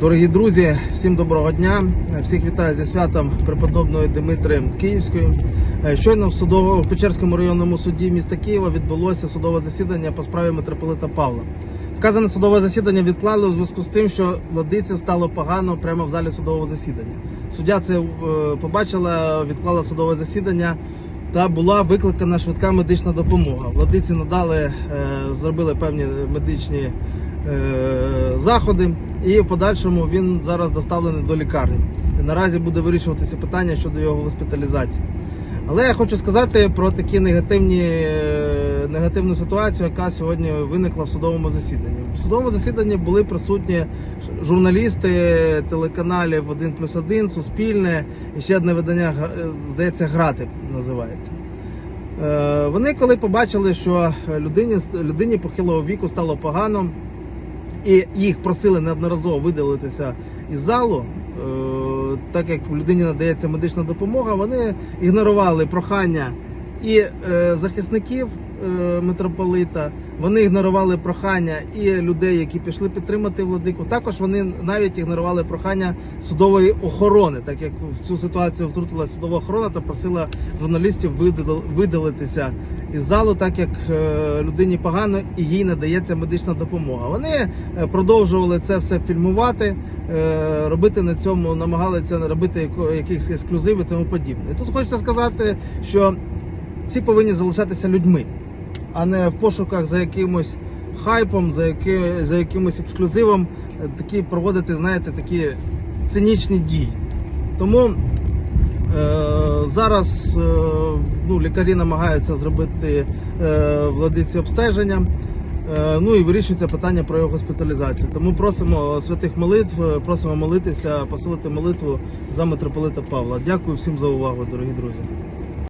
Дорогі друзі, всім доброго дня. Всіх вітаю зі святом преподобної Димитри Київської. Е, Щойно в судово в Печерському районному суді міста Києва відбулося судове засідання по справі митрополита Павла. Вказане судове засідання відклали у зв'язку з тим, що владиці стало погано прямо в залі судового засідання. Суддя це е, побачила, відклала судове засідання та була викликана швидка медична допомога. Владиці надали, е, зробили певні медичні заходи, і в подальшому він зараз доставлений до лікарні. Наразі буде вирішуватися питання щодо його госпіталізації. Але я хочу сказати про такі негативні, е, негативну ситуацію, яка сьогодні виникла в судовому засіданні. В судовому засіданні були присутні журналісти телеканалів 1 плюс 1, Суспільне і ще одне видання, е, здається, Грати називається. Е, Вони коли побачили, що людині, людині похилого віку стало погано, і їх просили неодноразово видалитися із залу, е, так як людині надається медична допомога, вони ігнорували прохання і е, захисників е, митрополита, вони ігнорували прохання і людей, які пішли підтримати владику. Також вони навіть ігнорували прохання судової охорони, так як в цю ситуацію втрутилася судова охорона та просила журналістів видал- видалитися із залу, так як е, людині погано і їй надається медична допомога. Вони е, продовжували це все фільмувати, е, робити на цьому, намагалися робити якісь ексклюзиви тому подібне. Тут хочеться сказати, що всі повинні залишатися людьми, а не в пошуках за якимось хайпом, за, яки, за якимось ексклюзивом, такі проводити, знаєте, такі цинічні дії. Тому Зараз е, ну, лікарі намагаються зробити е, владиці обстеження. Е, Ну і вирішується питання про його госпіталізацію. Тому просимо святих молитв, е, просимо молитися, посилити молитву за митрополита Павла. Дякую всім за увагу, дорогі друзі.